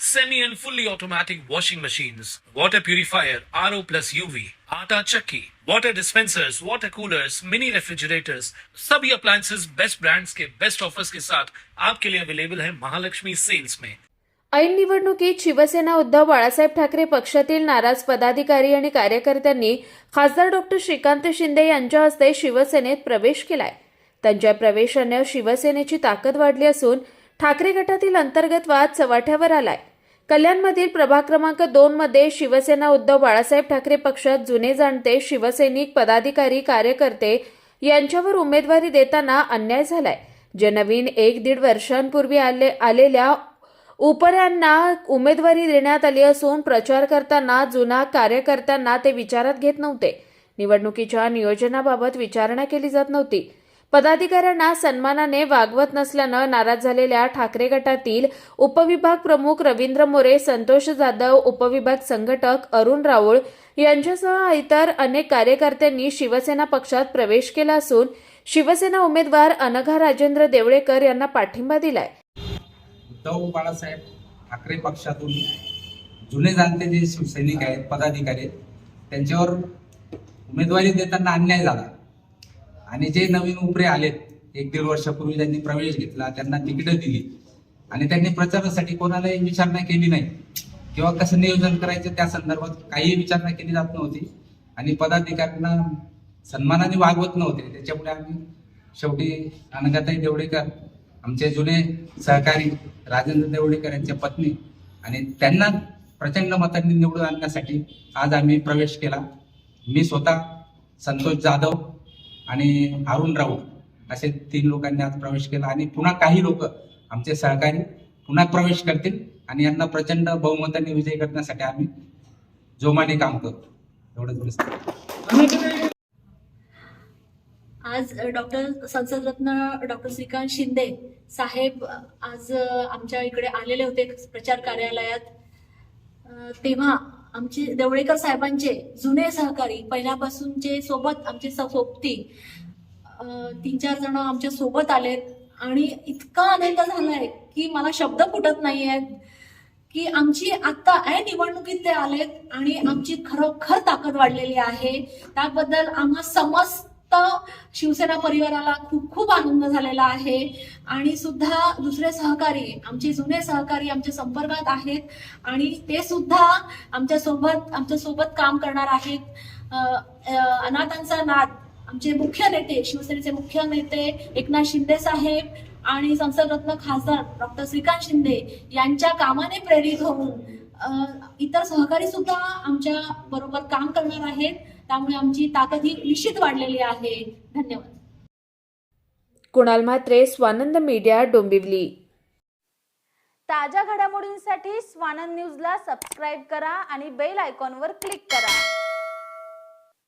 semi and fully automatic washing machines, water purifier, RO plus UV, आटा चक्की, water dispensers, water coolers, mini refrigerators, सभी appliances best brands के best offers के साथ आपके लिए अवेलेबल है महालक्ष्मी सेल्स में ऐन निवडणुकीत शिवसेना उद्धव बाळासाहेब ठाकरे पक्षातील नाराज पदाधिकारी आणि कार्यकर्त्यांनी खासदार डॉक्टर श्रीकांत शिंदे यांच्या हस्ते शिवसेनेत प्रवेश केलाय. त्यांच्या प्रवेशाने शिवसेनेची ताकद वाढली असून ठाकरे गटातील अंतर्गत वाद चव्हाट्यावर आलाय. कल्याणमधील प्रभाग क्रमांक दोन मध्ये शिवसेना उद्धव बाळासाहेब ठाकरे पक्षात जुने जाणते शिवसैनिक पदाधिकारी कार्यकर्ते यांच्यावर उमेदवारी देताना अन्याय झालाय. जे नवीन एक दीड वर्षांपूर्वी आले आलेल्या उपऱ्यांना उमेदवारी देण्यात आली असून प्रचार करताना जुना कार्यकर्त्यांना ते विचारात घेत नव्हते. निवडणुकीच्या नियोजनाबाबत विचारणा केली जात नव्हती. पदाधिकाऱ्यांना सन्मानाने वागवत नसल्यानं नाराज झालेल्या ठाकरे गटातील उपविभाग प्रमुख रवींद्र मोरे संतोष जाधव उपविभाग संघटक अरुण राऊळ यांच्यासह इतर अनेक कार्यकर्त्यांनी शिवसेना पक्षात प्रवेश केला असून शिवसेना उमेदवार अनघा राजेंद्र देवळेकर यांना पाठिंबा दिलाय. उद्धव बाळासाहेब ठाकरे पक्षातून जुने जाणते जे शिवसैनिक आहेत पदाधिकारी आहेत त्यांच्यावर उमेदवारी देताना अन्याय झाला. आणि जे नवीन उपरे आलेत एक दीड वर्षापूर्वी त्यांनी प्रवेश घेतला त्यांना तिकीटं दिली. आणि त्यांनी प्रचारासाठी कोणालाही विचारणा केली नाही. किंवा कसं नियोजन करायचं त्या संदर्भात काही विचारणा केली जात नव्हती. आणि पदाधिकाऱ्यांना सन्मानाने वागवत नव्हते. त्याच्यामुळे आम्ही शेवटी अनगाताई देवडेकर आमचे जुने सहकारी राजेंद्र देवडेकर यांच्या पत्नी आणि त्यांना प्रचंड मतांनी निवडून आणण्यासाठी आज आम्ही प्रवेश केला. मी स्वतः संतोष जाधव आणि अरुण राऊत असे तीन लोकांनी आज प्रवेश केला आणि पुन्हा काही लोक आमचे सहकारी पुन्हा प्रवेश करतील आणि यांना प्रचंड बहुमताने विजयी करण्यासाठी आम्ही जोमाने काम करू एवढंच आज डॉक्टर संसदरत्न डॉक्टर श्रीकांत शिंदे साहेब आज आमच्या इकडे आलेले होते प्रचार कार्यालयात. तेव्हा आमचे देवळेकर साहेबांचे जुने सहकारी पहिल्यापासूनचे सोबत आमचे स- सोबती तीन चार जण आमच्यासोबत आलेत. आणि इतका आनंद झालाय की मला शब्द फुटत नाहीयेत की आमची आता ऐन निवडणुकीत ते आलेत आणि आमची खरोखर ताकद वाढलेली आहे. त्याबद्दल आम्हा समस्त शिवसेना परिवाराला खूप खूप आनंद झालेला आहे. आणि सुद्धा दुसरे सहकारी आमचे जुने सहकारी आमच्या संपर्कात आहेत. आणि ते सुद्धा आमच्यासोबत आमच्यासोबत काम करणार आहेत. अनाथांचा नाद आमचे मुख्य नेते शिवसेनेचे मुख्य नेते एकनाथ शिंदे साहेब आणि संसदरत्न खासदार डॉक्टर श्रीकांत शिंदे यांच्या कामाने प्रेरित होऊन इतर सहकारी सुद्धा आमच्या बरोबर काम करणार आहेत. त्यामुळे आमची ताकद ही निश्चित वाढलेली आहे. धन्यवाद. कुणाल म्हात्रे स्वानंद मीडिया डोंबिवली. ताज्या घडामोडींसाठी स्वानंद न्यूजला सबस्क्राईब करा आणि बेल आयकॉनवर क्लिक करा.